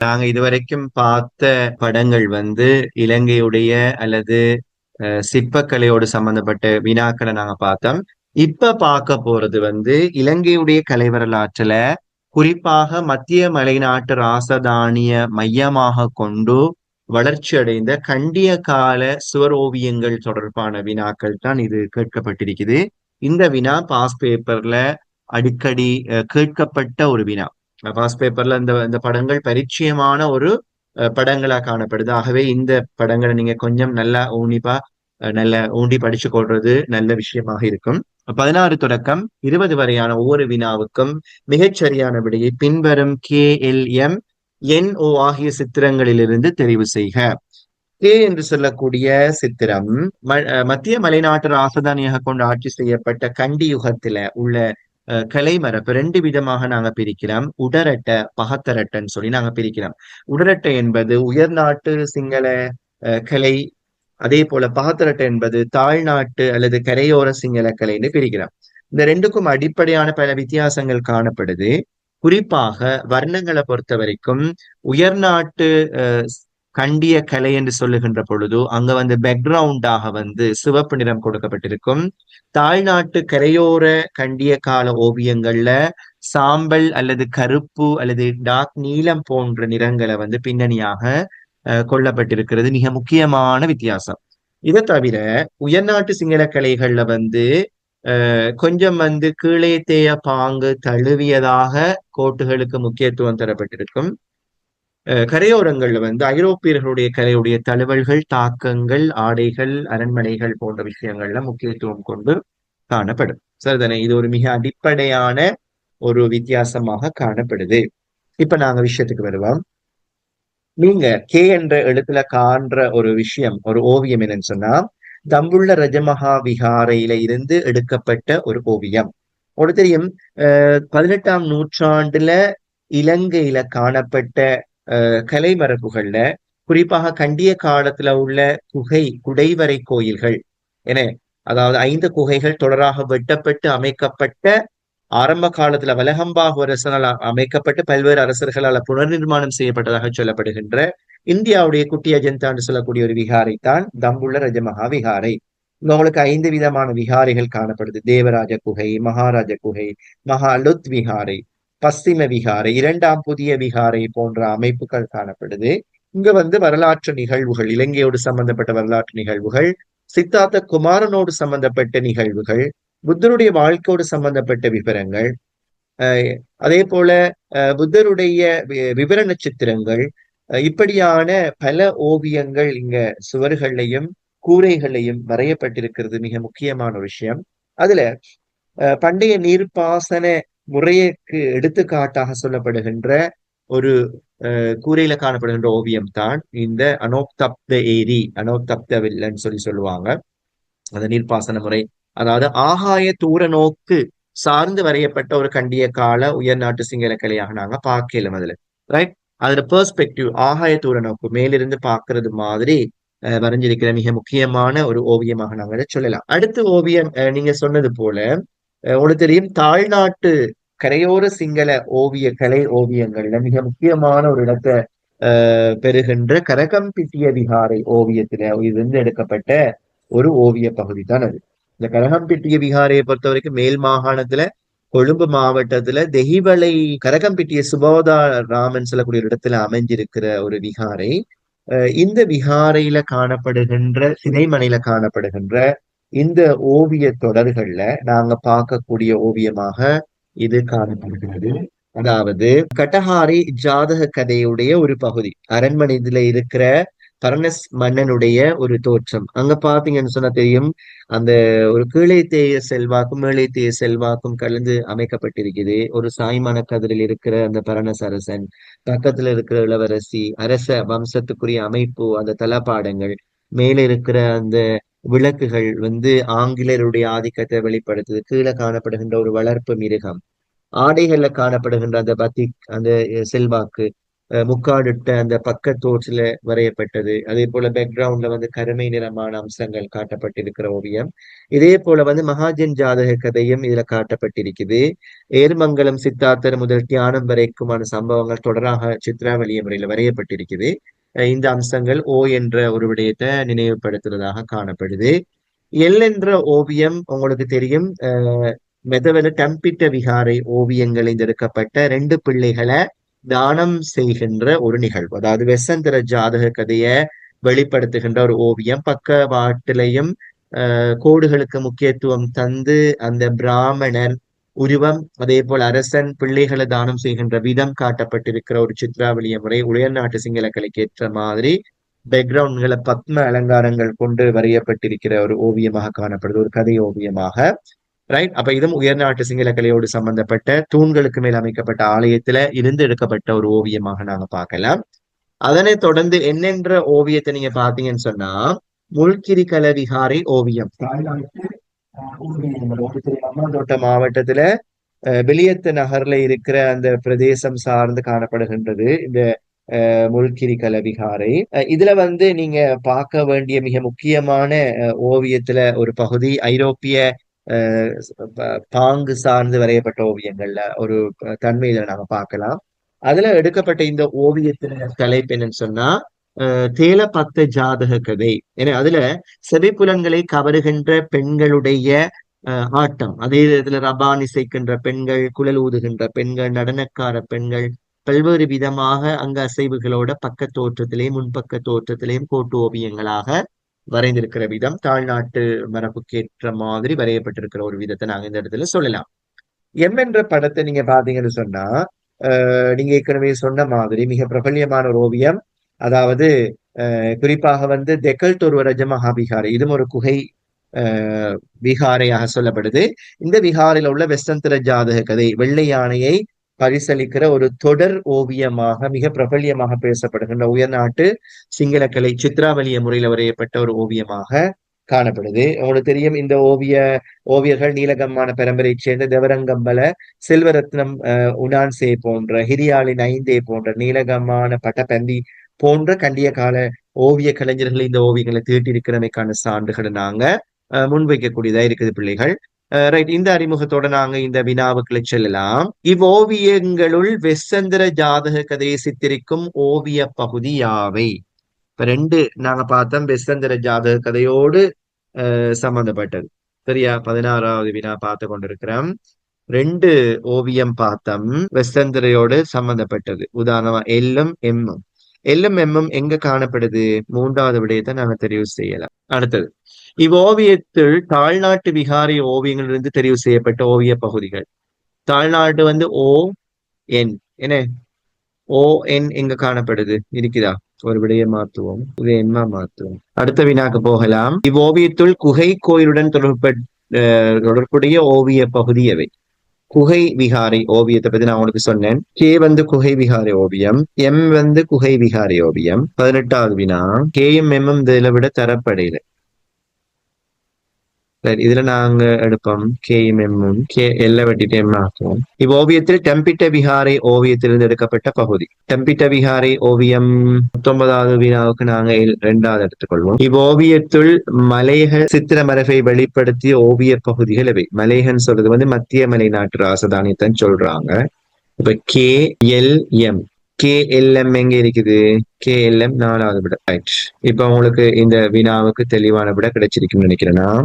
நாங்க இதுவரைக்கும் பார்த்த படங்கள் வந்து இலங்கையுடைய அல்லது சிற்பக்கலையோடு சம்பந்தப்பட்ட வினாக்களை நாங்க பார்த்தோம். இப்ப பார்க்க போறது வந்து இலங்கையுடைய கலை வரலாற்றுல குறிப்பாக மத்திய மலைநாட்டு ராசதானிய மையமாக கொண்டு வளர்ச்சி அடைந்த கண்டிய கால சுவர் ஓவியங்கள் தொடர்பான வினாக்கள் தான் இது கேட்கப்பட்டிருக்குது. இந்த வினா பாஸ் பேப்பர்ல அடிக்கடி கேட்கப்பட்ட ஒரு வினா. பாஸ் பேப்பர்ல இந்த இந்த படங்கள் பரிச்சயமான ஒரு படங்களா காணப்படுது. ஆகவே இந்த படங்களை நீங்க கொஞ்சம் நல்லா ஊனிப்பா நல்ல ஊண்டி படிச்சு கொள்றது நல்ல விஷயமாக இருக்கும். பதினாறு தொடக்கம் இருபது வரையான ஒவ்வொரு வினாவுக்கும் மிகச்சரியான விடையை பின்வரும் K L M N O ஆகிய சித்திரங்களிலிருந்து தெரிவு செய்க. கே என்று சொல்லக்கூடிய சித்திரம் மத்திய மலைநாட்டு ராசதானியாக கொண்டு ஆட்சி செய்யப்பட்ட கண்டி யுகத்துல உள்ள கலை மரபு ரெண்டு விதமாக நாங்க பிரிக்கிறோம் உடரட்டை பகத்தரட்டைன்னு சொல்லி நாங்க பிரிக்கிறோம் உடரட்டை என்பது உயர்நாட்டு சிங்கள கலை. அதே போல பகத்தரட்டை என்பது தாழ்நாட்டு அல்லது கரையோர சிங்கள கலைன்னு பிரிக்கிறோம் இந்த ரெண்டுக்கும் அடிப்படையான பல வித்தியாசங்கள் காணப்படுது. குறிப்பாக வர்ணங்களை பொறுத்த வரைக்கும் உயர்நாட்டு கண்டிய கலை என்று சொல்லுகின்ற பொழுது அங்க வந்து பேக்ரவுண்டாக வந்து சிவப்பு நிறம் கொடுக்கப்பட்டிருக்கும். தாய்நாட்டு கரையோர கண்டிய கால ஓவியங்கள்ல சாம்பல் அல்லது கருப்பு அல்லது டார்க் நீலம் போன்ற நிறங்களை வந்து பின்னணியாக கொள்ளப்பட்டிருக்கிறது மிக முக்கியமான வித்தியாசம். இதை தவிர உயர்நாட்டு சிங்கள கலைகள்ல வந்து கொஞ்சம் வந்து கீழே தேய பாங்கு தழுவியதாக கோட்டுகளுக்கு முக்கியத்துவம் தரப்பட்டிருக்கும். கரையோரங்கள்ல வந்து ஐரோப்பியர்களுடைய கலையுடைய தழுவல்கள் தாக்கங்கள் ஆடைகள் அரண்மனைகள் போன்ற விஷயங்கள்ல முக்கியத்துவம் கொண்டு காணப்படும். சரிதானே இது ஒரு மிக அடிப்படையான ஒரு வித்தியாசமாக காணப்படுது. இப்ப நாங்க விஷயத்துக்கு வருவோம். நீங்க கே என்ற எழுத்துல காண்ற ஒரு விஷயம் ஒரு ஓவியம் என்னன்னு சொன்னா தம்புள்ள ரஜமகா விகாரையில இருந்து எடுக்கப்பட்ட ஒரு ஓவியம். ஒரு தெரியும் பதினெட்டாம் நூற்றாண்டுல இலங்கையில காணப்பட்ட கலை மரபுகள்ல குறிப்பாக கண்டிய காலத்துல உள்ள குகை குடைவரை கோயில்கள் என அதாவது ஐந்து குகைகள் தொடராக வெட்டப்பட்டு அமைக்கப்பட்ட ஆரம்ப காலத்துல வலகம்பாக அரசனால் அமைக்கப்பட்டு பல்வேறு அரசர்களால் புனர்நிர்மாணம் செய்யப்பட்டதாக சொல்லப்படுகின்ற இந்தியாவுடைய குட்டி அஜந்தான்னு சொல்லக்கூடிய ஒரு விகாரை தான் தம்புள்ள ரஜமகா விகாரை. உங்களுக்கு ஐந்து விதமான விகாரைகள் காணப்படுது. தேவராஜ குகை மகாராஜ குகை மகாலுத் விகாரை பசிம விகாரை இரண்டாம் புதிய விகாரை போன்ற அமைப்புகள் காணப்படுது. இங்க வந்து வரலாற்று நிகழ்வுகள் இலங்கையோடு சம்பந்தப்பட்ட வரலாற்று நிகழ்வுகள் சித்தார்த்த குமாரனோடு சம்பந்தப்பட்ட நிகழ்வுகள் புத்தருடைய வாழ்க்கையோடு சம்பந்தப்பட்ட விவரங்கள் அதே போல புத்தருடைய விவரண சித்திரங்கள் இப்படியான பல ஓவியங்கள் இங்க சுவர்களையும் கூரைகளையும் வரையப்பட்டிருக்கிறது மிக முக்கியமான விஷயம். அதுல பண்டைய நீர்ப்பாசன முறையக்கு எடுத்துக்காட்டாக சொல்லப்படுகின்ற ஒரு கூரையில காணப்படுகின்ற ஓவியம் தான் இந்த அனோக்தப்த ஏரி அனோக்தப்த வில்லன்னு சொல்லி சொல்லுவாங்க. அந்த நீர்ப்பாசன முறை. அதாவது ஆகாய தூர நோக்கு சார்ந்து வரையப்பட்ட ஒரு கண்டிய கால உயர்நாட்டு சிங்கள கலையாக நாங்க பார்க்கலாம் அதுல. ரைட் அதுல பெர்ஸ்பெக்டிவ் ஆகாய தூர நோக்கு மேலிருந்து பாக்குறது மாதிரி வரைஞ்சிருக்கிற மிக முக்கியமான ஒரு ஓவியமாக நாங்க சொல்லலாம். அடுத்த ஓவியம் நீங்க சொன்னது போல உங்களுக்கு தெரியும் தாழ்நாட்டு கரையோர சிங்கள ஓவிய கலை ஓவியங்கள்ல மிக முக்கியமான ஒரு இடத்தை பெறுகின்ற கரகம்பிட்டிய விகாரை ஓவியத்துல இருந்து எடுக்கப்பட்ட ஒரு ஓவிய பகுதி தான் அது. இந்த கரகம்பிட்டிய விகாரையை பொறுத்த வரைக்கும் மேல் மாகாணத்துல கொழும்பு மாவட்டத்துல தெஹிவளை கரகம்பிட்டிய சுபோதா ராமன் சொல்லக்கூடிய இடத்துல அமைஞ்சிருக்கிற ஒரு விகாரை இந்த விகாரையில காணப்படுகின்ற சினைமனையில காணப்படுகின்ற இந்த ஓவிய தொடர்கள்ல நாங்க பார்க்கக்கூடிய ஓவியமாக இது காணப்படுகிறது. அதாவது கட்டஹாரி ஜாதக கதையுடைய ஒரு பகுதி. அரண்மனையில இருக்கிற பரணஸ் மன்னனுடைய ஒரு தோற்றம். அங்க பாத்தீங்கன்னு சொன்னா தெரியும் அந்த ஒரு கீழே தேய செல்வாக்கும் மேலே தேய செல்வாக்கும் கலந்து அமைக்கப்பட்டிருக்குது. ஒரு சாய்மான கதிரில் இருக்கிற அந்த பரணஸ் அரசன் பக்கத்துல இருக்கிற இளவரசி அரச வம்சத்துக்குரிய அமைப்பு அந்த தலப்பாடங்கள் மேல இருக்கிற அந்த விளக்குகள் வந்து ஆங்கிலேயருடைய ஆதிக்கத்தை வெளிப்படுத்துது. கீழே காணப்படுகின்ற ஒரு வளர்ப்பு மிருகம். ஆடைகள்ல காணப்படுகின்ற அந்த பத்திக் அந்த செல்வாக்கு முக்காடுட்ட முக்காடிட்ட அந்த பக்க தோற்றில வரையப்பட்டது. அதே போல பேக்ரவுண்ட்ல வந்து கருமை நிறமான அம்சங்கள் காட்டப்பட்டிருக்கிற ஓவியம். இதே போல வந்து மகாஜன் ஜாதக கதையும் இதுல காட்டப்பட்டிருக்குது. ஏர்மங்கலம் சித்தார்த்தர் முதல் தியானம் வரைக்குமான சம்பவங்கள் தொடராக சித்ராவளிய முறையில வரையப்பட்டிருக்குது. இந்த அம்சங்கள் ஓ என்ற ஒரு விடயத்தை நினைவுபடுத்துறதாக காணப்படுது. எல் என்ற ஓவியம் உங்களுக்கு தெரியும். அஹ், மெதவெல டம்பிட்ட விகாரை ஓவியங்களில் எடுக்கப்பட்ட ரெண்டு பிள்ளைகளை தானம் செய்கின்ற ஒரு நிகழ்வு. அதாவது வெசந்திர ஜாதக கதையை வெளிப்படுத்துகின்ற ஒரு ஓவியம். பக்கவாட்டிலையும் வாட்டிலையும் கோடுகளுக்கு முக்கியத்துவம் தந்து அந்த பிராமணன் உருவம் அதே போல் அரசன் பிள்ளைகளை தானம் செய்கின்ற விதம் காட்டப்பட்டிருக்கிற ஒரு சித்ராவளிய முறை உயர்நாட்டு சிங்கள கலைக்கு ஏற்ற மாதிரி பேக்ரவுண்ட்களை பத்ம அலங்காரங்கள் கொண்டு வரையப்பட்டிருக்கிற ஒரு ஓவியமாக காணப்படுது ஒரு கதை ஓவியமாக. ரைட் அப்ப இதுவும் உயர்நாட்டு சிங்கள கலையோடு சம்பந்தப்பட்ட தூண்களுக்கு மேல் அமைக்கப்பட்ட ஆலயத்துல இருந்து எடுக்கப்பட்ட ஒரு ஓவியமாக நாங்க பார்க்கலாம். அதனை தொடர்ந்து என்னென்ற ஓவியத்தை நீங்க பாத்தீங்கன்னு சொன்னா முல்கிரி கல விகாரை ஓவியம் தாய்லாந்து மாவட்டத்துல அஹ், வெளியத்து நகர்ல இருக்கிற அந்த பிரதேசம் சார்ந்து காணப்படுகின்றது இந்த முள்கிரி முல்கிரி விகாரை இதுல வந்து நீங்க பார்க்க வேண்டிய மிக முக்கியமான அஹ், ஓவியத்துல ஒரு பகுதி ஐரோப்பிய அஹ், பாங்கு சார்ந்து வரையப்பட்ட ஓவியங்கள்ல ஒரு தன்மையில நாம பார்க்கலாம். அதுல எடுக்கப்பட்ட இந்த ஓவியத்துல தலைப்பு என்னன்னு சொன்னா அஹ், தேலப்பத்த ஜாதக கதை ஏன்னா அதுல செவிப்புலன்களை கவருகின்ற பெண்களுடைய ஆட்டம். அதே இதுல ரபான் இசைக்கின்ற பெண்கள் குழல் ஊதுகின்ற பெண்கள் நடனக்கார பெண்கள் பல்வேறு விதமாக அங்க அசைவுகளோட பக்க தோற்றத்திலேயும் முன்பக்க திலேயும் கோட்டு ஓவியங்களாக வரைந்திருக்கிற விதம் தாழ்நாட்டு மரபுக்கேற்ற மாதிரி வரையப்பட்டிருக்கிற ஒரு விதத்தை நாங்க இந்த இடத்துல சொல்லலாம். எம் என்ற படத்தை நீங்க பாத்தீங்கன்னு சொன்னா நீங்க ஏற்கனவே சொன்ன மாதிரி மிக பிரபல்யமான ஒரு ஓவியம் அதாவது குறிப்பாக வந்து தெக்கல் தொருவரஜ மகாபிகாரை. இதுவும் ஒரு குகை அஹ், விகாரையாக சொல்லப்படுது. இந்த விகாரில் உள்ள வெஸ்டந்திர ஜாதக கதை வெள்ளை யானையை பரிசளிக்கிற ஒரு தொடர் ஓவியமாக மிக பிரபல்யமாக பேசப்படுகின்ற உயர்நாட்டு சிங்களக்கலை சித்ராவலிய முறையில் வரையப்பட்ட ஒரு ஓவியமாக காணப்படுது. உங்களுக்கு தெரியும் இந்த ஓவிய ஓவியர்கள் நீலகம்மான பரம்பரையைச் சேர்ந்த தேவரங்கம்பல செல்வரத்னம் அஹ், உனான்சே போன்ற ஹிரியாளின் ஐந்தே போன்ற நீலகம்மான பட்டபந்தி போன்ற கண்டிய கால ஓவிய கலைஞர்கள் இந்த ஓவியங்களை தீட்டியிருக்கிறமைக்கான சான்றுகளை நாங்க முன்வைக்கக்கூடியதா இருக்குது பிள்ளைகள். ரைட் இந்த அறிமுகத்தோட நாங்க இந்த வினாவுக்குள்ள செல்லலாம். இவ்வோவியங்களுள் வெசந்திர ஜாதக கதையை சித்தரிக்கும் ஓவிய பகுதி யாவை? இப்ப ரெண்டு நாங்க பார்த்தோம் வெசந்திர ஜாதக கதையோடு சம்பந்தப்பட்டது. சரியா? பதினாறாவது வினா பார்த்து கொண்டிருக்கிறோம். ரெண்டு ஓவியம் பார்த்தோம் வெசந்திரையோடு சம்பந்தப்பட்டது. உதாரணமா எல்லும் எம்மும். எல்லும் எங்க காணப்படுது? மூன்றாவது விடயத்தை நாங்க தெரிவு செய்யலாம். அடுத்தது இவ்வோவியத்தில் தாழ்நாட்டு விகாரி ஓவியங்களிலிருந்து தெரிவு செய்யப்பட்ட ஓவிய பகுதிகள். தாழ்நாட்டு வந்து ஓ என் என்ன? ஓ என் எங்க காணப்படுது? இருக்குதா? ஒரு விடைய மாத்துவோம் இது என்ன மாத்துவோம் அடுத்த வினாக்கு போகலாம். இவ்வோவியத்துள் குகை கோயிலுடன் தொடர்பு தொடர்புடைய ஓவிய பகுதி எவை? குகை விகாரை ஓவியத்தை பத்தி நான் உங்களுக்கு சொன்னேன். கே வந்து குகை விகாரை ஓவியம் எம் வந்து குகை விகாரை ஓவியம். பதினெட்டாவது வினா கேயும் எம்மும் இதில் விட தரப்படையில. ரைட் இதுல நாங்க எடுப்போம். கேயும் எம்மும் கே எல்ல வெட்டிட்டு எம் ஆக்குவோம். இவ்வோவியத்தில் டெம்பிட்ட விஹாரை ஓவியத்திலிருந்து எடுக்கப்பட்ட பகுதி. டெம்பிட்ட விஹாரை ஓவியம் பத்தொன்பதாவது வினாவுக்கு நாங்க இரண்டாவது எடுத்துக்கொள்வோம். இவ்வோவியத்துள் மலையக சித்திர மரபை வெளிப்படுத்திய ஓவிய பகுதிகள் இவை. மலையகன் சொல்றது வந்து மத்திய மலை நாட்டு ராசதானியத்தான் சொல்றாங்க. இப்ப K L M K L M எங்க இருக்குது? கே எல் எம் நாலாவது விட. ரைட் இப்ப உங்களுக்கு இந்த வினாவுக்கு தெளிவான விட கிடைச்சிருக்குன்னு நினைக்கிறேன்னா